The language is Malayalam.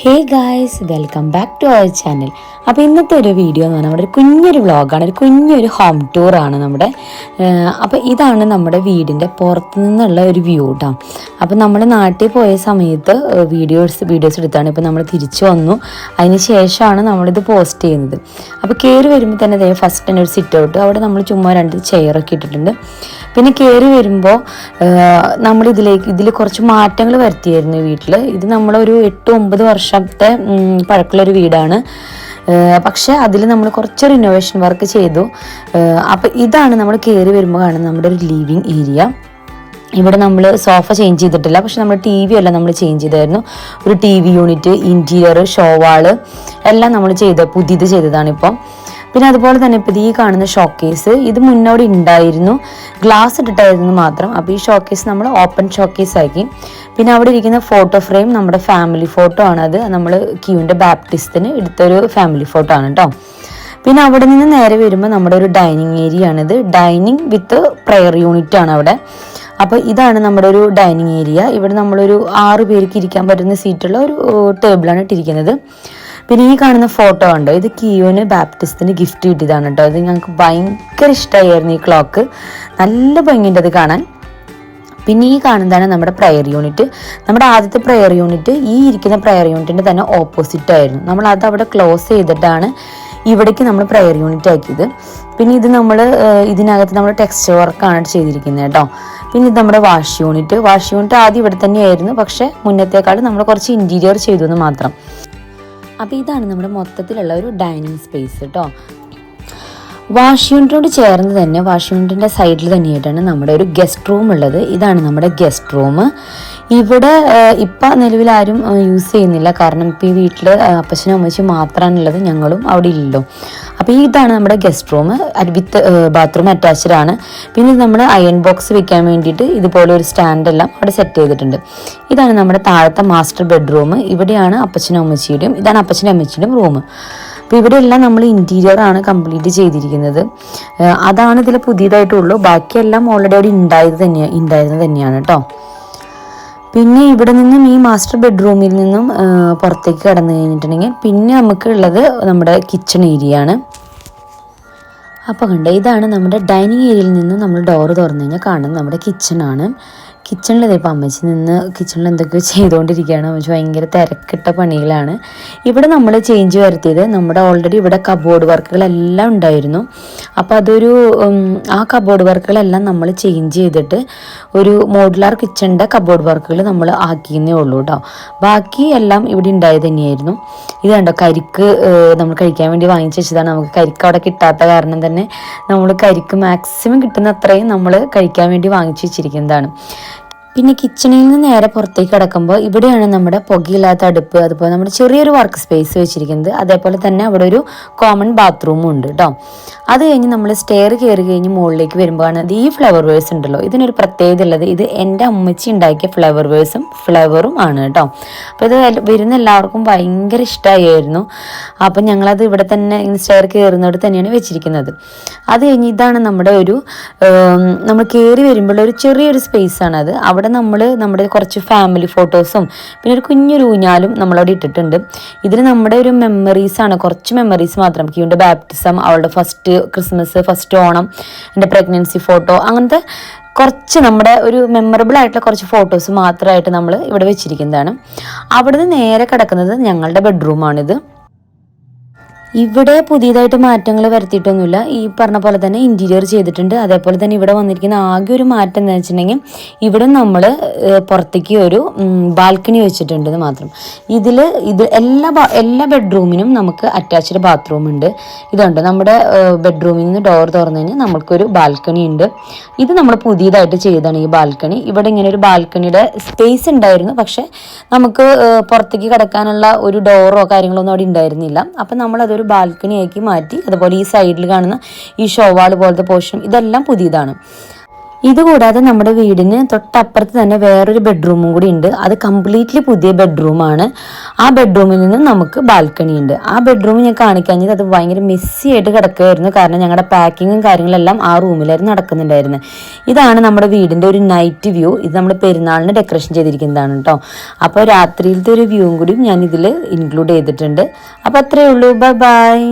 Hey guys welcome back to our channel. അപ്പോൾ ഇന്നത്തെ ഒരു വീഡിയോ എന്ന് പറഞ്ഞാൽ നമ്മുടെ ഒരു കുഞ്ഞൊരു വ്ളോഗാണ് ഒരു കുഞ്ഞൊരു ഹോം ടൂറാണ് നമ്മുടെ. അപ്പോൾ ഇതാണ് നമ്മുടെ വീടിന്റെ പുറത്ത് നിന്നുള്ള ഒരു വ്യൂ കേട്ടോ അപ്പോൾ നമ്മൾ നാട്ടിൽ പോയ സമയത്ത് വീഡിയോസ് വീഡിയോസ് എടുത്താണ് ഇപ്പോൾ നമ്മൾ തിരിച്ചു വന്നു. അതിന് ശേഷമാണ് നമ്മളിത് പോസ്റ്റ് ചെയ്യുന്നത്. അപ്പോൾ കയറി വരുമ്പോൾ തന്നെ ദേ ഫസ്റ്റ് തന്നെ ഒരു സിറ്റ് ഔട്ട് അവിടെ നമ്മൾ ചുമ്മാ രണ്ട് ചെയറൊക്കെ ഇട്ടിട്ടുണ്ട്. പിന്നെ കയറി വരുമ്പോൾ നമ്മൾ ഇതിലേക്ക് ഇതിൽ കുറച്ച് മാറ്റങ്ങൾ വരുത്തിയായിരുന്നു വീട്ടിൽ. ഇത് നമ്മളൊരു എട്ട് ഒമ്പത് വർഷത്തെ പഴക്കമുള്ളൊരു വീടാണ്. പക്ഷെ അതിൽ നമ്മൾ കുറച്ച് റിനോവേഷൻ വർക്ക് ചെയ്തു. അപ്പോൾ ഇതാണ് നമ്മൾ കയറി വരുമ്പോൾ കാണുന്നത് നമ്മുടെ ഒരു ലിവിങ് ഏരിയ ഇവിടെ നമ്മൾ സോഫ ചേഞ്ച് ചെയ്തിട്ടില്ല. പക്ഷെ നമ്മൾ ടി വി എല്ലാം നമ്മൾ ചേഞ്ച് ചെയ്തായിരുന്നു. ഒരു T V unit interior show wall എല്ലാം നമ്മൾ ചെയ്ത പുതിയത് ചെയ്തതാണ് ഇപ്പം. പിന്നെ അതുപോലെ തന്നെ ഇപ്പോൾ ഈ കാണുന്ന ഷോക്കേസ് ഇത് മുന്നോടി ഉണ്ടായിരുന്നു. ഗ്ലാസ് ഇട്ടിട്ടായിരുന്നു മാത്രം. അപ്പോൾ ഈ ഷോക്കേസ് നമ്മൾ ഓപ്പൺ ഷോക്കേസ് ആക്കി. പിന്നെ അവിടെ ഇരിക്കുന്ന ഫോട്ടോ ഫ്രെയിം നമ്മുടെ ഫാമിലി ഫോട്ടോ ആണ് അത്. നമ്മൾ ക്യൂവിന്റെ ബാപ്റ്റിസ്റ്റിന് എടുത്തൊരു ഫാമിലി ഫോട്ടോ ആണ് കേട്ടോ പിന്നെ അവിടെ നിന്ന് നേരെ വരുമ്പോൾ നമ്മുടെ ഒരു ഡൈനിങ് ഏരിയ ആണിത് ഡൈനിങ് വിത്ത് പ്രെയർ യൂണിറ്റ് ആണ് അവിടെ. അപ്പോൾ ഇതാണ് നമ്മുടെ ഒരു ഡൈനിങ് ഏരിയ ഇവിടെ നമ്മളൊരു ആറ് പേർക്ക് ഇരിക്കാൻ പറ്റുന്ന സീറ്റുള്ള ഒരു ടേബിളാണ് ഇട്ടിരിക്കുന്നത്. പിന്നെ ഈ കാണുന്ന ഫോട്ടോ ഉണ്ടോ ഇത് കിയോന് ബാപ്റ്റിസ്റ്റിന് ഗിഫ്റ്റ് കിട്ടിയതാണ് കേട്ടോ. അത് ഞങ്ങൾക്ക് ഭയങ്കര ഇഷ്ടമായിരുന്നു ഈ ക്ലോക്ക് നല്ല ഭംഗിയുണ്ട് അത് കാണാൻ. പിന്നെ ഈ കാണുന്നതാണ് നമ്മുടെ പ്രയർ യൂണിറ്റ് നമ്മുടെ ആദ്യത്തെ പ്രയർ യൂണിറ്റ് ഈ ഇരിക്കുന്ന പ്രയർ യൂണിറ്റിന്റെ തന്നെ ഓപ്പോസിറ്റ് ആയിരുന്നു. നമ്മൾ അത് അവിടെ ക്ലോസ് ചെയ്തിട്ടാണ് ഇവിടേക്ക് നമ്മൾ പ്രയർ യൂണിറ്റ് ആക്കിയത്. പിന്നെ ഇത് നമ്മൾ ഇതിനകത്ത് നമ്മൾ ടെക്സ്റ്റ് വർക്കാണ് ചെയ്തിരിക്കുന്നത് കേട്ടോ. പിന്നെ ഇത് നമ്മുടെ വാഷ് യൂണിറ്റ് വാഷ് യൂണിറ്റ് ആദ്യം ഇവിടെ തന്നെയായിരുന്നു. പക്ഷേ മുന്നത്തേക്കാൾ നമ്മൾ കുറച്ച് ഇന്റീരിയർ ചെയ്തു എന്ന് മാത്രം. അപ്പോൾ ഇതാണ് നമ്മുടെ മൊത്തത്തിലുള്ള ഒരു ഡൈനിങ് സ്പേസ് കേട്ടോ വാഷ് യൂണിറ്റിനോട് ചേർന്ന് തന്നെ വാഷ് യൂണിറ്റിന്റെ സൈഡിൽ തന്നെയായിട്ടാണ് നമ്മുടെ ഒരു ഗസ്റ്റ് റൂം ഉള്ളത്. ഇതാണ് നമ്മുടെ ഗസ്റ്റ് റൂം ഇവിടെ ഇപ്പം നിലവിൽ ആരും യൂസ് ചെയ്യുന്നില്ല. കാരണം ഇപ്പോൾ ഈ വീട്ടിൽ അപ്പച്ചനും അമ്മച്ചും മാത്രമാണുള്ളത് ഞങ്ങളും അവിടെ ഇല്ലല്ലോ. അപ്പോൾ ഇതാണ് നമ്മുടെ guest room with bathroom attached ആണ്. പിന്നെ നമ്മൾ അയൺ ബോക്സ് വെക്കാൻ വേണ്ടിയിട്ട് ഇതുപോലെ ഒരു സ്റ്റാൻഡെല്ലാം അവിടെ സെറ്റ് ചെയ്തിട്ടുണ്ട്. ഇതാണ് നമ്മുടെ താഴത്തെ മാസ്റ്റർ ബെഡ്റൂം ഇവിടെയാണ് അപ്പച്ചനും അമ്മച്ചിയുടെയും ഇതാണ് അപ്പച്ചനും അമ്മച്ചിയുടെയും റൂം അപ്പോൾ ഇവിടെ എല്ലാം നമ്മൾ ഇന്റീരിയർ ആണ് കംപ്ലീറ്റ് ചെയ്തിരിക്കുന്നത്. അതാണ് ഇതിൽ പുതിയതായിട്ടുള്ളൂ. ബാക്കിയെല്ലാം ഓൾറെഡി അവിടെ ഉണ്ടായത് തന്നെയാണ് ഉണ്ടായിരുന്നത് തന്നെയാണ് കേട്ടോ. പിന്നെ ഇവിടെ നിന്നും ഈ മാസ്റ്റർ ബെഡ്റൂമിൽ നിന്നും പുറത്തേക്ക് കടന്നു കഴിഞ്ഞിട്ടുണ്ടെങ്കിൽ പിന്നെ നമുക്ക് ഉള്ളത് നമ്മുടെ കിച്ചൺ ഏരിയ ആണ്. അപ്പോൾ കണ്ടേ ഇതാണ് നമ്മുടെ ഡൈനിങ് ഏരിയയിൽ നിന്ന് നമ്മൾ ഡോറ് തുറന്നു കഴിഞ്ഞാൽ കാണുന്നത് നമ്മുടെ കിച്ചണാണ് കിച്ചണിൽ ഇപ്പം അമ്മച്ചി നിന്ന് കിച്ചണിൽ എന്തൊക്കെയോ ചെയ്തുകൊണ്ടിരിക്കുകയാണ് അമ്മച്ചി ഭയങ്കര തിരക്കിട്ട പണികളാണ് ഇവിടെ നമ്മൾ ചേഞ്ച് വരുത്തിയത് നമ്മുടെ ഓൾറെഡി ഇവിടെ കബോർഡ് വർക്കുകളെല്ലാം ഉണ്ടായിരുന്നു. അപ്പോൾ അതൊരു ആ കബോർഡ് വർക്കുകളെല്ലാം നമ്മൾ ചേഞ്ച് ചെയ്തിട്ട് ഒരു മോഡുലാർ കിച്ചണിന്റെ കബോർഡ് വർക്കുകൾ നമ്മൾ ആക്കിയെന്നേ ഉള്ളൂ കേട്ടോ ബാക്കി എല്ലാം ഇവിടെ ഉണ്ടായത് തന്നെയായിരുന്നു. ഇത് കണ്ടോ കരിക്ക് നമ്മൾ കഴിക്കാൻ വേണ്ടി വാങ്ങിച്ചു വെച്ചതാണ്. നമുക്ക് കരിക്ക് അവിടെ കിട്ടാത്ത കാരണം തന്നെ നമ്മൾ കരിക്ക് മാക്സിമം കിട്ടുന്ന അത്രയും നമ്മൾ കഴിക്കാൻ വേണ്ടി വാങ്ങിച്ചു വെച്ചിരിക്കുന്നതാണ്. പിന്നെ കിച്ചണിൽ നിന്ന് നേരെ പുറത്തേക്ക് കിടക്കുമ്പോൾ ഇവിടെയാണ് നമ്മുടെ പുകയില്ലാത്ത അടുപ്പ് അതുപോലെ നമ്മുടെ ചെറിയൊരു വർക്ക് സ്പേസ് വെച്ചിരിക്കുന്നത്. അതേപോലെ തന്നെ അവിടെ ഒരു കോമൺ ബാത്റൂമും ഉണ്ട് കേട്ടോ അത് കഴിഞ്ഞ് നമ്മൾ സ്റ്റെയർ കയറി കഴിഞ്ഞ് മുകളിലേക്ക് വരുമ്പോഴാണ് ഈ ഫ്ലവർ വേഴ്സ് ഉണ്ടല്ലോ. ഇതിനൊരു പ്രത്യേകത ഉള്ളത് ഇത് എന്റെ അമ്മച്ചി ഉണ്ടാക്കിയ ഫ്ലവർ വേഴ്സും ഫ്ലവറും ആണ് കേട്ടോ. അപ്പോൾ ഇത് വരുന്ന എല്ലാവർക്കും ഭയങ്കര ഇഷ്ടമായിരുന്നു അപ്പം ഞങ്ങളത് ഇവിടെ തന്നെ സ്റ്റെയർ കയറുന്നിടത്ത് തന്നെയാണ് വെച്ചിരിക്കുന്നത്. അത് കഴിഞ്ഞ് ഇതാണ് നമ്മുടെ ഒരു നമ്മൾ കയറി വരുമ്പോൾ ഒരു ചെറിയൊരു സ്പേസ് ആണ് അത്. അവിടെ നമ്മൾ നമ്മുടെ കുറച്ച് ഫാമിലി ഫോട്ടോസും പിന്നെ ഒരു കുഞ്ഞൊരു ഊഞ്ഞാലും നമ്മളവിടെ ഇട്ടിട്ടുണ്ട്. ഇതിന് നമ്മുടെ ഒരു മെമ്മറീസാണ് കുറച്ച് മെമ്മറീസ് മാത്രം. ക്യൂന്റെ ബാപ്റ്റിസം അവളുടെ ഫസ്റ്റ് ക്രിസ്മസ് ഫസ്റ്റ് ഓണം എന്റെ പ്രഗ്നൻസി ഫോട്ടോ അങ്ങനത്തെ കുറച്ച് നമ്മുടെ ഒരു മെമ്മറബിൾ ആയിട്ടുള്ള കുറച്ച് ഫോട്ടോസ് മാത്രമായിട്ട് നമ്മൾ ഇവിടെ വെച്ചിരിക്കുന്നതാണ്. അവിടുന്ന് നേരെ കിടക്കുന്നത് ഞങ്ങളുടെ ബെഡ്റൂമാണിത് ഇവിടെ പുതിയതായിട്ട് മാറ്റങ്ങൾ വരുത്തിയിട്ടൊന്നുമില്ല. ഈ പറഞ്ഞ പോലെ തന്നെ ഇന്റീരിയർ ചെയ്തിട്ടുണ്ട്. അതേപോലെ തന്നെ ഇവിടെ വന്നിരിക്കുന്ന ആകെ ഒരു മാറ്റം എന്താ വെച്ചിട്ടുണ്ടെങ്കിൽ ഇവിടെ നമ്മൾ പുറത്തേക്ക് ഒരു ബാൽക്കണി വെച്ചിട്ടുണ്ട് എന്ന് മാത്രം. ഇതിൽ ഇത് എല്ലാ എല്ലാ ബെഡ്റൂമിനും നമുക്ക് അറ്റാച്ച്ഡ് ബാത്റൂം ഉണ്ട്. ഇതുണ്ട്. നമ്മുടെ ബെഡ്റൂമിൽ നിന്ന് ഡോർ തുറന്നു കഴിഞ്ഞാൽ നമുക്കൊരു ബാൽക്കണി ഉണ്ട്. ഇത് നമ്മൾ പുതിയതായിട്ട് ചെയ്തതാണ് ഈ ബാൽക്കണി. ഇവിടെ ഇങ്ങനെ ഒരു ബാൽക്കണിയുടെ സ്പേസ് ഉണ്ടായിരുന്നു. പക്ഷേ നമുക്ക് പുറത്തേക്ക് കിടക്കാനുള്ള ഒരു ഡോറോ കാര്യങ്ങളോ ഒന്നും അവിടെ ഉണ്ടായിരുന്നില്ല. അപ്പം നമ്മൾ അതൊരു ബാൽക്കണി ആക്കി മാറ്റി അതുപോലെ ഈ സൈഡിൽ കാണുന്ന ഈ ഷോവാൾ പോലത്തെ പോർഷൻ ഇതെല്ലാം പുതിയതാണ്. ഇതുകൂടാതെ നമ്മുടെ വീടിന് തൊട്ടപ്പുറത്ത് തന്നെ വേറൊരു ബെഡ്റൂമും കൂടി ഉണ്ട്. അത് കംപ്ലീറ്റ്ലി പുതിയ ബെഡ്റൂമാണ് ആ ബെഡ്റൂമിൽ നിന്ന് നമുക്ക് ബാൽക്കണി ഉണ്ട്. ആ ബെഡ്റൂം ഞാൻ കാണിക്കാഞ്ഞത് അത് ഭയങ്കര മെസ്സി ആയിട്ട് കിടക്കുകയായിരുന്നു കാരണം ഞങ്ങളുടെ പാക്കിങ്ങും കാര്യങ്ങളെല്ലാം ആ റൂമിലായിരുന്നു നടക്കുന്നുണ്ടായിരുന്നത് ഇതാണ് നമ്മുടെ വീടിന്റെ ഒരു നൈറ്റ് വ്യൂ ഇത് നമ്മൾ പെരുന്നാളിന് ഡെക്കറേഷൻ ചെയ്തിരിക്കുന്നതാണ് കേട്ടോ അപ്പോൾ രാത്രിയിലത്തെ ഒരു വ്യൂവും കൂടി ഞാൻ ഇതിൽ ഇൻക്ലൂഡ് ചെയ്തിട്ടുണ്ട്. അപ്പോൾ അത്രയേ ഉള്ളൂ. Bye bye